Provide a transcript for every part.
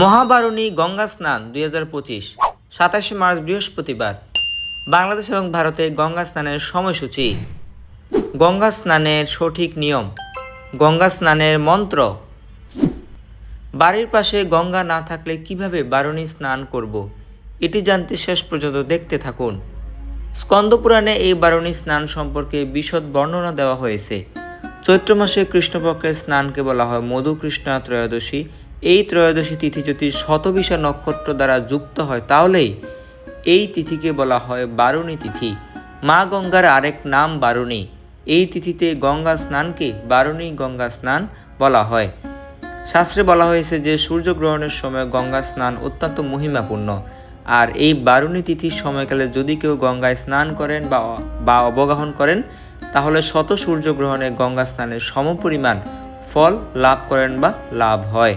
মহাবারণী গঙ্গা স্নান দুই হাজার পঁচিশ, সাতাশে মার্চ বৃহস্পতিবার, বাংলাদেশ এবং ভারতে গঙ্গা স্নানের সময়সূচি। গঙ্গা স্নানের সঠিক নিয়ম, গঙ্গা স্নানের মন্ত্র। বাড়ির পাশে গঙ্গা না থাকলে কীভাবে বারণী স্নান করব, এটি জানতে শেষ পর্যন্ত দেখতে থাকুন। স্কন্দপুরাণে এই বারণী স্নান সম্পর্কে বিশদ বর্ণনা দেওয়া হয়েছে। চৈত্র মাসে কৃষ্ণপক্ষের স্নানকে বলা হয় মধু কৃষ্ণা ত্রয়োদশী এই ত্রয়োদশী তিথি যদি শতবিশা নক্ষত্র দ্বারা যুক্ত হয়, তাহলেই এই তিথিকে বলা হয় বারুণী তিথি। মা গঙ্গার আরেক নাম বারুণী। এই তিথিতে গঙ্গা স্নানকে বারুণী গঙ্গা স্নান বলা হয়। শাস্ত্রে বলা হয়েছে যে, সূর্যগ্রহণের সময় গঙ্গা স্নান অত্যন্ত মহিমাপূর্ণ। আর এই বারুণী তিথির সময়কালে যদি কেউ গঙ্গায় স্নান করেন বা বা অবগাহন করেন, তাহলে শত সূর্যগ্রহণে গঙ্গা স্নানের সমপরিমাণ ফল লাভ করেন বা লাভ হয়।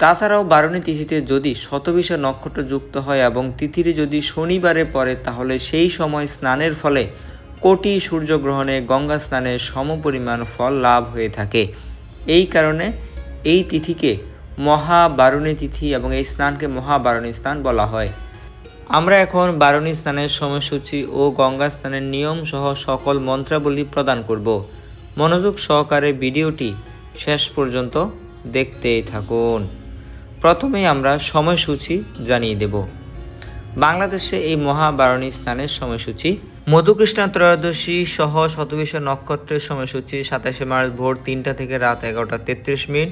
তাছাড়াও বারণী তিথিতে যদি শতবিশা নক্ষত্র যুক্ত হয় এবং তিথিটি যদি শনিবারে পড়ে, তাহলে সেই সময় স্নানের ফলে কোটি সূর্যগ্রহণে গঙ্গা স্নানের সমপরিমাণ ফল লাভ হয়ে থাকে। এই কারণে এই তিথিকে মহাবারণী তিথি এবং এই স্নানকে মহা মহাবারণী স্নান বলা হয়। আমরা এখন বারণী স্নানের সময়সূচি ও গঙ্গা স্নানের নিয়ম সহ সকল মন্ত্রাবলী প্রদান করব। মনোযোগ সহকারে ভিডিওটি শেষ পর্যন্ত দেখতেই থাকুন। প্রথমেই আমরা সময়সূচি জানিয়ে দেব। বাংলাদেশে এই মহাবারণী স্নানের সময়সূচি। মধুকৃষ্ণা ত্রয়োদশী সহ শতবিশ নক্ষত্রের সময়সূচি সাতাশে মার্চ ভোর তিনটা থেকে রাত এগারোটা তেত্রিশ মিনিট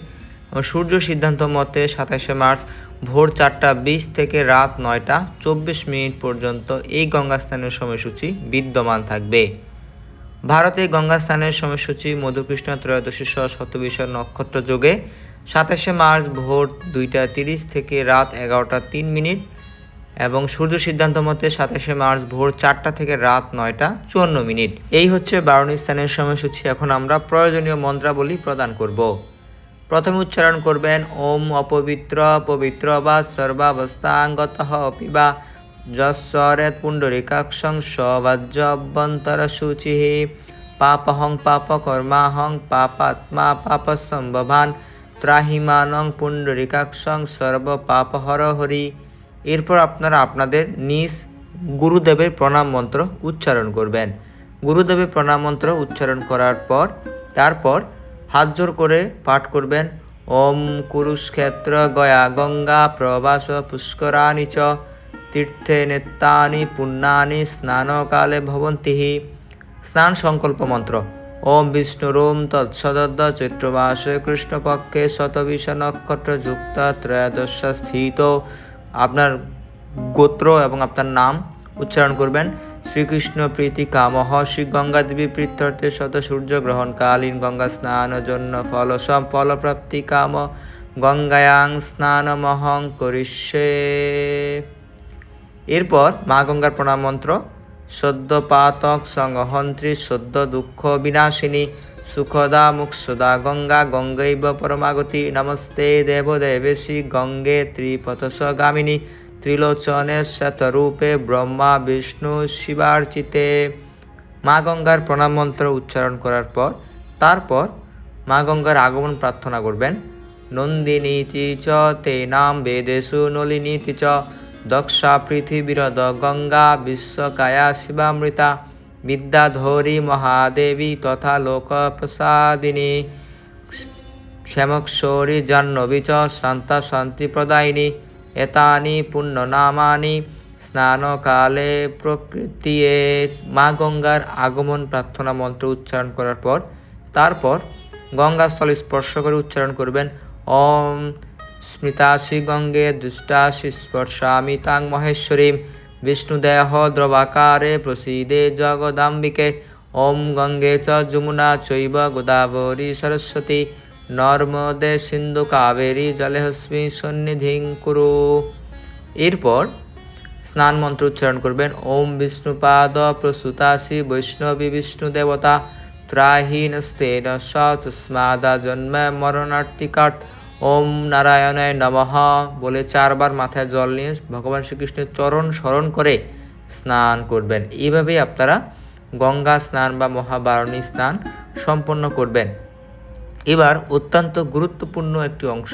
এবং সূর্য সিদ্ধান্ত মতে সাতাশে মার্চ ভোর চারটা বিশ থেকে রাত নয়টা চব্বিশ মিনিট পর্যন্ত এই গঙ্গা স্নানের সময়সূচি বিদ্যমান থাকবে। ভারতে গঙ্গা স্নানের সময়সূচি মধুকৃষ্ণ ত্রয়োদশী সহ শতবিশর নক্ষত্র যোগে সাতাশে মার্চ ভোর দুইটা তিরিশ থেকে রাত এগারোটা তিন মিনিট এবং সূর্য সিদ্ধান্ত মতে সাতাশে মার্চ ভোর চারটা থেকে রাত নয়টা চুয়ান্ন মিনিট। এই হচ্ছে বারণী স্থানের সময়সূচি। এখন আমরা প্রয়োজনীয় মন্ত্রাবলী প্রদান করব। প্রথমে উচ্চারণ করবেন, ওম অপবিত্র পবিত্র বা সর্বাবস্থাঙ্গত পিবা যশ্বরেত পুণ্ডরিকাক্ষং সবাজ্য অভ্যন্তর শুচি পাপহং পাপ কর্মাহং পাপাত্মা পাপ সম্ভবান ত্রাহিমানং পুণ্ডরিকাক্ষং পাপহর হরি এরপর আপনারা আপনাদের নিজ গুরুদেবের প্রণাম মন্ত্র উচ্চারণ করবেন। গুরুদেবের প্রণাম মন্ত্র উচ্চারণ করার পর, তারপর হাত জোর করে পাঠ করবেন। ওম কুরুক্ষেত্র গয়া গঙ্গা প্রবাস পুষ্করাণি চ। তীর্থে নেত্তানি পুণ্যানি স্নানকালে ভবন্তি স্নান সংকল্প মন্ত্র। ওম বিষ্ণুরোম তৎসদদ্দ চৈত্রমাসে কৃষ্ণপক্ষে শতবিশ নক্ষত্র যুক্ত ত্রয়োদশ স্থিত। আপনার গোত্র এবং আপনার নাম উচ্চারণ করবেন। শ্রীকৃষ্ণ প্রীতি কামহ, শ্রী গঙ্গা দেবী প্রীত্যর্থে শত সূর্য গ্রহণকালীন গঙ্গা স্নান জন্য ফল ফলপ্রাপ্তি কাম গঙ্গায়াং স্নানমহং করিষ্যে। এরপর মা গঙ্গার প্রণাম মন্ত্র সদ্য পাতক সংহন্ত্রী সদ্য দুঃখ বিনাশিনী সুখদা মুক্ষদা গঙ্গা গঙ্গৈব পরমাগতি। নমস্তে দেবদেবেশী গঙ্গে ত্রিপথসগামিনী। ত্রিলোচনে শতরূপে ব্রহ্মা, বিষ্ণু, শিবার্চিতে। মা গঙ্গার প্রণাম মন্ত্র উচ্চারণ করার পর, তারপর মা গঙ্গার আগমন প্রার্থনা করবেন। নন্দিনীতি চ তে নাম বেদেশু নলিনীতি চ দক্ষা পৃথিবীরদ গঙ্গা বিশ্বকায়া শিবামৃতা বিদ্যাধরী মহাদেবী তথা লোকপ্রসাদিনী। ক্ষেমক্ষরী জাহ্নবী চ শান্তা শান্তি প্রদায়িনী। এতানি পুণ্যনামানি স্নানকালে প্রকৃতি মা গঙ্গার আগমন প্রার্থনা মন্ত্র উচ্চারণ করার পর, তারপর গঙ্গাস্থল স্পর্শ করে উচ্চারণ করবেন, ওম স্মৃতাশি গঙ্গে দুষ্টাশি স্পর্শামি তাং মহেশ্বরীম। বিষ্ণুদেহ দ্রবাকারে প্রসীদে জগদাম্বিকে। ওম গঙ্গে চ যমুনা চৈব গোদাবরী সরস্বতী। নর্মদে সিন্ধু কাবেরী জলেহস্মি সন্নিধিং কুরু। এরপর স্নান মন্ত্র উচ্চারণ করবেন, ওম বিষ্ণুপাদ প্রসূতাসি বৈষ্ণবী বিষ্ণু দেবতা। ত্রাহীনস্তেন স তস্মাদা জন্ম মরণার্তিকাট ওম নারায়ণায় নমঃ বলে চারবার মাথায় জল নিয়ে ভগবান শ্রীকৃষ্ণের চরণ স্মরণ করে স্নান করবেন। এইভাবেই আপনারা গঙ্গা স্নান বা মহাবারণী স্নান সম্পন্ন করবেন। এবার অত্যন্ত গুরুত্বপূর্ণ একটি অংশ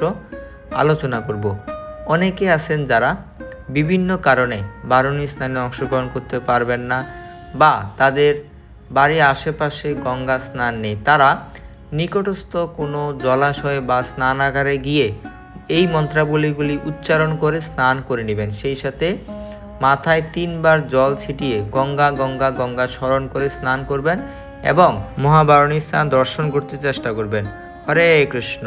আলোচনা করব। অনেকে আছেন যারা বিভিন্ন কারণে বারণী স্নানে অংশগ্রহণ করতে পারবেন না বা তাদের বাড়ির আশেপাশে গঙ্গা স্নান নেই। তারা নিকটস্থ কোনো জলাশয় বা স্নানাগারে গিয়ে এই মন্ত্রাবলীগুলি উচ্চারণ করে স্নান করে নেবেন। সেই সাথে মাথায় তিনবার জল ছিটিয়ে গঙ্গা গঙ্গা গঙ্গা স্মরণ করে স্নান করবেন এবং মহাবারণী স্থান দর্শন করতে চেষ্টা করবেন। হরে কৃষ্ণ।